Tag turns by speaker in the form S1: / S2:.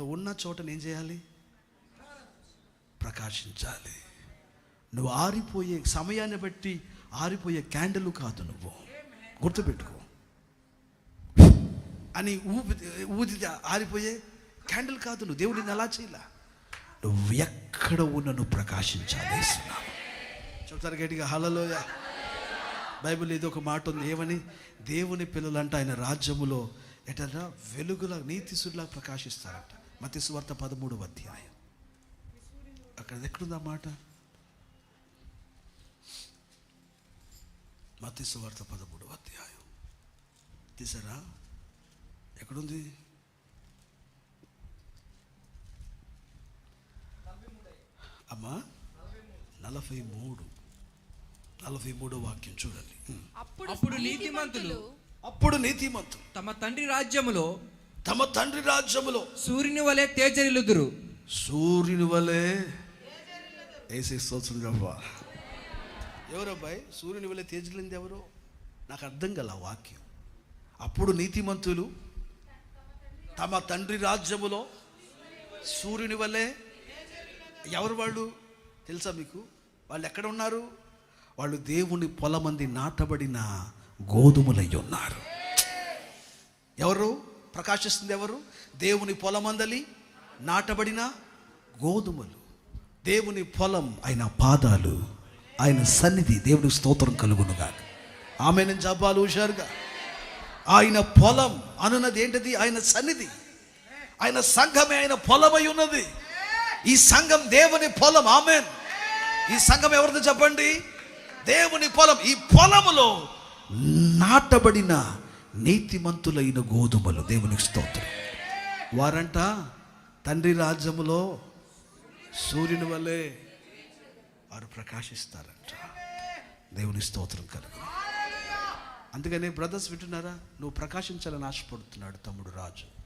S1: నువ్వు ఉన్న చోట ఏం చేయాలి? ప్రకాశించాలి. నువ్వు ఆరిపోయే సమయాన్ని బట్టి ఆరిపోయే క్యాండిల్ కాదు నువ్వు. గుర్తుపెట్టుకో. అని ఊపి ఊది ఆరిపోయే క్యాండిల్ కాదు నువ్వు. దేవుడిని అలా చేయలే. నువ్వు ఎక్కడ ఉన్న నువ్వు ప్రకాశించాలి. చెప్తారు గట్టిగా హలలోయ బైబిల్ ఇది ఒక మాట ఉంది. ఏమని? దేవుని పిల్లలంట ఆయన రాజ్యములో ఎటన్నా వెలుగుల నీతిసుడిలా ప్రకాశిస్తారంట. మతి సువార్త పదమూడవ అధ్యాయం. అక్కడ ఎక్కడుంది మాట? మతి సువార్త పదమూడవ అధ్యాయం. తీసారా? ఎక్కడుంది? అమ్మా నలభై మూడు నలభై మూడో వాక్యం చూడండి.
S2: అప్పుడు నీతిమంతులు
S1: అప్పుడు నీతిమంతులు.
S2: తమ తండ్రి రాజ్యములో
S1: తమ తండ్రి రాజ్యములో
S2: సూర్యుని వలె తేజరిల్లుదురు.
S1: సూర్యుని వలె వేసే స్తోత్రం చెప్పా ఎవరబ్బాయి? సూర్యుని వలె తేజలింది ఎవరు? నాకు అర్థం గల ఆ వాక్యం. అప్పుడు నీతిమంతులు తమ తండ్రి రాజ్యములో సూర్యుని వలె ఎవరు వాళ్ళు? తెలుసా మీకు? వాళ్ళు ఎక్కడ ఉన్నారు? వాళ్ళు దేవుని పొలమంది నాటబడిన గోధుమలై ఉన్నారు. ఎవరు? ప్రకాశిస్తుంది ఎవరు? దేవుని పొలమందలి నాటబడిన గోధుమలు. దేవుని పొలం ఆయన పాదాలు ఆయన సన్నిధి దేవుడికి స్తోత్రం కలుగునుగా ఆమె నేను జబ్బాలు హుషారుగా ఆయన పొలం అనున్నది ఏంటిది? ఆయన సన్నిధి. ఆయన సంఘమే ఆయన పొలమై ఉన్నది. ఈ సంఘం దేవుని పొలం. ఆమెన్. ఈ సంఘం ఎవరిది చెప్పండి? దేవుని పొలం. ఈ పొలములో నాటబడిన నీతిమంతులైన గోధుమలు. దేవునికి స్తోత్రం. వారంట తండ్రి రాజ్యములో సూర్యుని వల్లే వారు ప్రకాశిస్తారంట. దేవుని స్తోత్రం కలుగు అందుకనే బ్రదర్స్ వింటున్నారా? నువ్వు ప్రకాశించాలని ఆశపడుతున్నాడు తమ్ముడు రాజు.